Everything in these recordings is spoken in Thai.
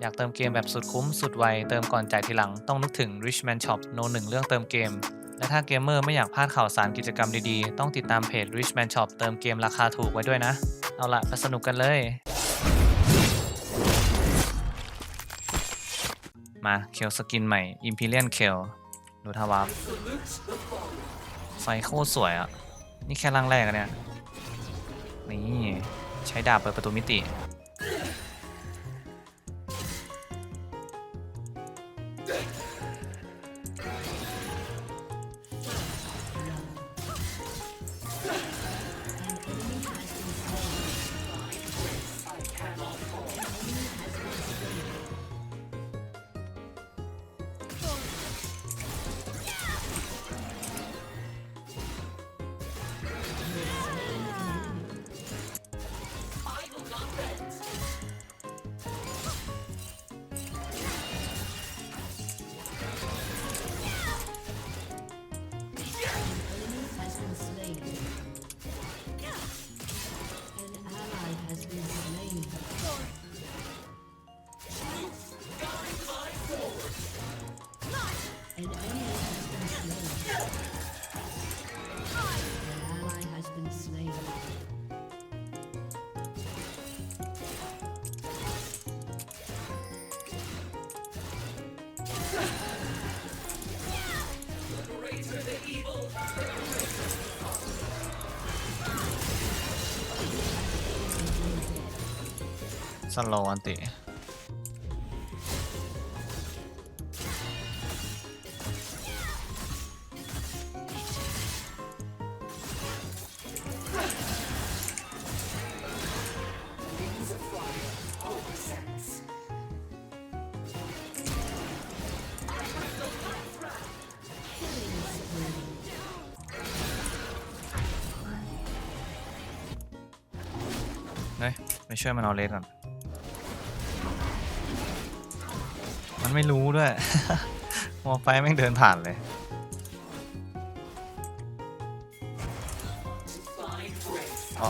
อยากเติมเกมแบบสุดคุ้มสุดไว เติมก่อนจ่ายทีหลัง ต้องนึกถึง Richman Shop โนหนึ่งเรื่องเติมเกม และถ้าเกมเมอร์ไม่อยากพลาดข่าวสารกิจกรรมดีๆ ต้องติดตามเพจ Richman Shop เติมเกมราคาถูกไว้ด้วยนะ เอาละไปสนุกกันเลย มาเคลสกินใหม่ Imperial k ลดูทาวารไฟโคตรสวยอะ่ะนี่แค่ร่างแรกอะเนี่ย นี่ ใช้ดาบเปิดประตูมิติ สโลอันติเฮ้ยไปช่วยมันเอาเลสก่อน มันไม่รู้ด้วย มองไปแม่งเดินผ่านเลยอ๋อ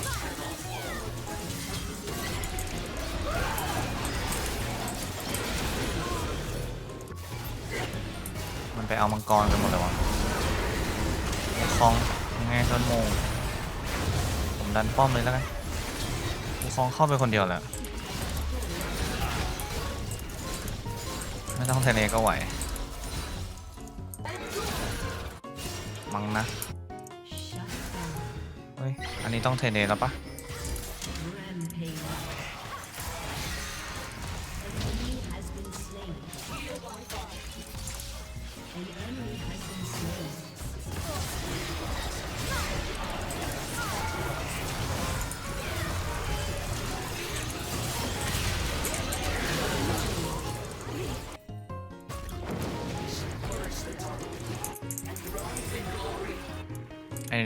มันไปเอามังกรกันหมดเลยวะคองยังไงโดนโมง ผมดันป้อมเลยแล้วกันคองเข้าไปคนเดียวแหละ ต้องเทเลก็ไหว มังนะ เฮ้ย อันนี้ต้องเทเนแล้วปะ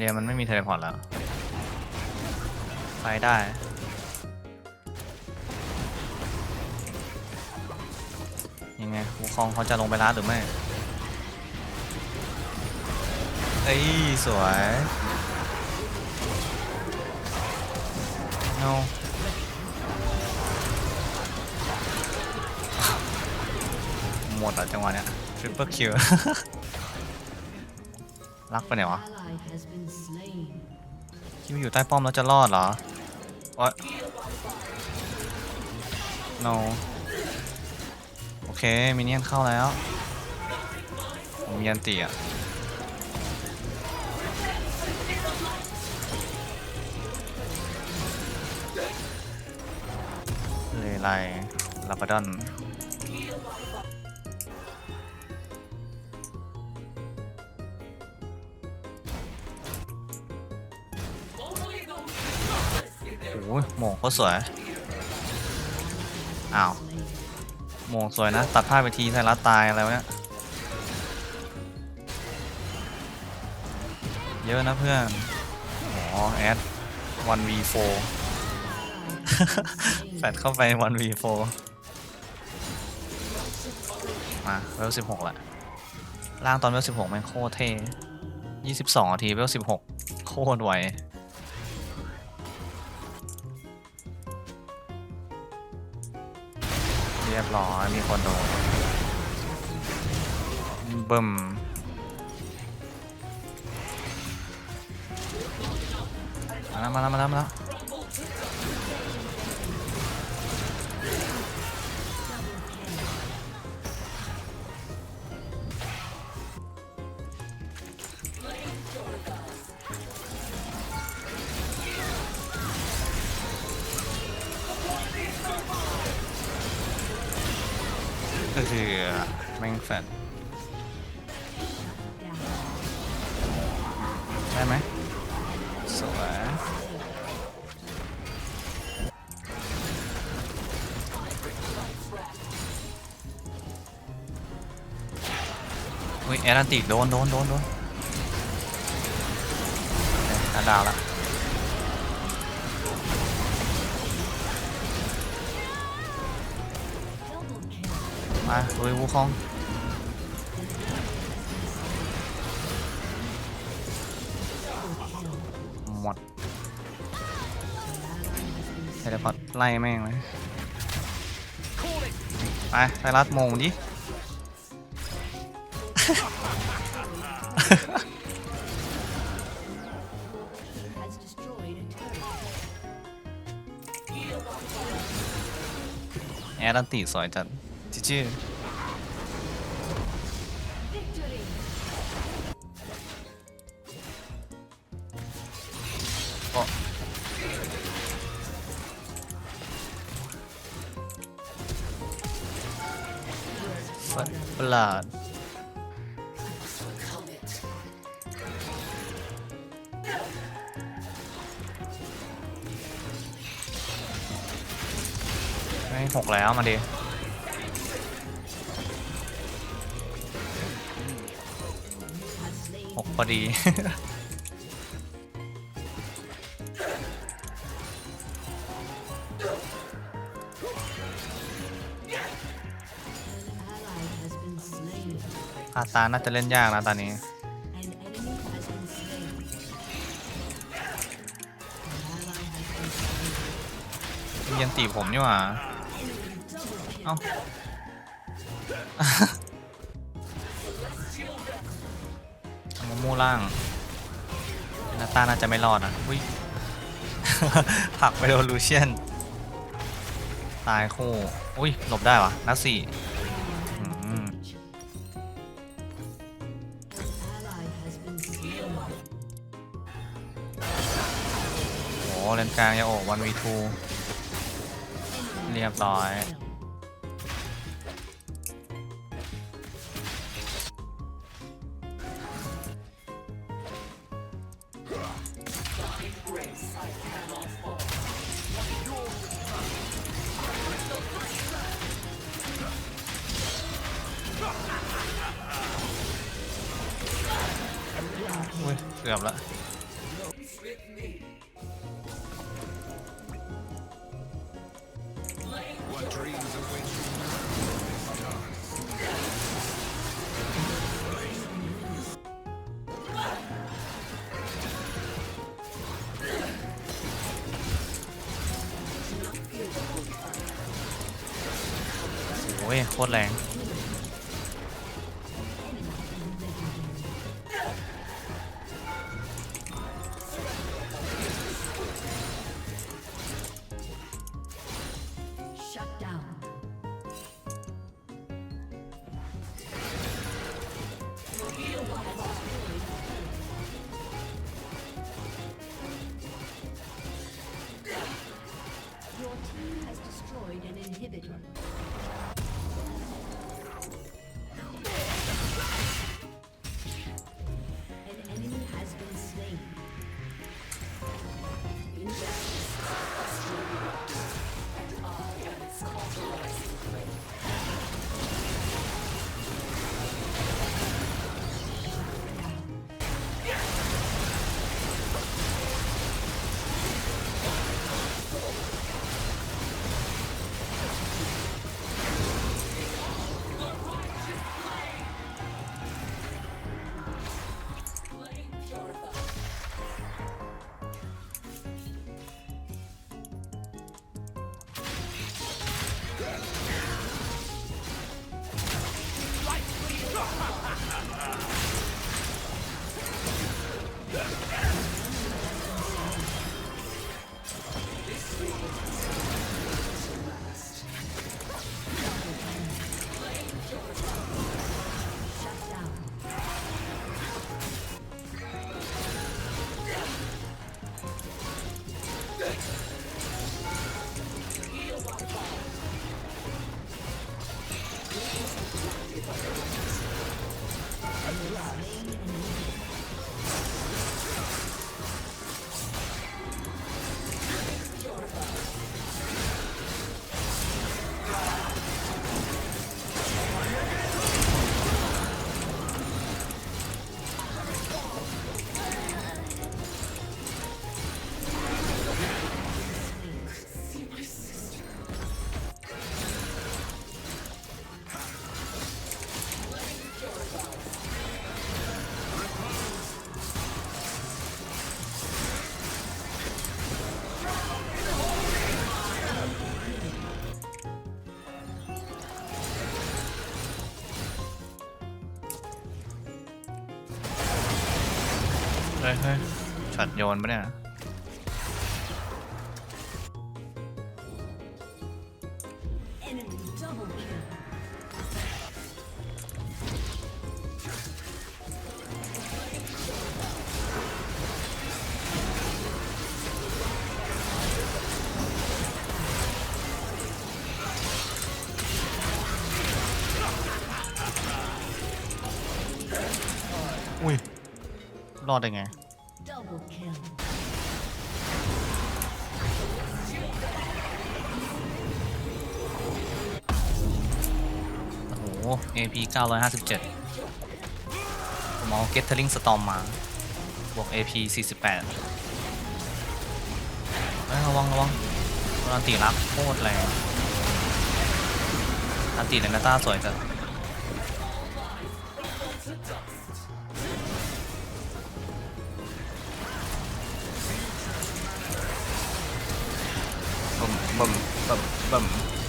เรียมันไม่มีเทเลพอร์ตแล้ว ไปได้ยังไงวูคองเขาจะลงไปร้านหรือไม่ เอ้ย สวย no หมดอะจังหวะเนี้ย triple kill รั กไปไหนวะ Ally has been slain. คิดว่าอยู่ใต้ป้อมแล้วจะรอดเหรอโอ๊ย no โอเคมินเนี่ยนเข้าแล้ว ผมมียันตีอะเลยไลลาบาดอน โอ้ยหมงเขาสวย อ้าว Slain. โมงสวยนะ ตัดผ้าไปทีไซรัสตายอะไรวะเนี่ย เยอะนะเพื่อน อ๋อ แอด 1v4 แฟดเข้าไป 1v4 มาเวล16ละล่างตอนเวล16แม่งโคตรเท่22นาทีเวล16โคตรไว รียบร้อยมีคนโดนบึ้มมาแล้วมาแล้วมาแล้วมาแล้ว ก็คือแม่งแฟดได้ไหมสวยอุ้ยแอรันติโดนโดนโดนโดนอะดาวละ มาลุยวูคองหมดเทเลพอร์ตไล่แม่งเลยไปไทรัสโมงดิแอดันติสวยจัด จิจื้อ Victory. โอ้ฟัดประหลาดไม่หกแล้วมาดิ กพอดี อาซาน่าจะเล่นยากนะตอนนี้ยังตีผมนี่หว่า เอ้า มู่ล่างนาตาน่าจะไม่รอดนะอุ้ยผักไปโดนลูเชียน ตายคู่ อุ้ยหลบได้วะนักสี่โอืม Ally has been slain. โหเลนกลางยาโอวันวีทูเรียบร้อย เกือบล้วโอ้ยโคตรแรง ฮ้ยเฮ้ยช็อตโยนปะเนี่ย Enemy double kill. อุ้ย รอดได้ไง AP 957 ผมเอา Gathering Storm มา บวก AP 48เฮ้ยระวังระวังโดนอันติรับโคตรแรงอันติเลนต้าสวยจัดบึมบึมบึมบึม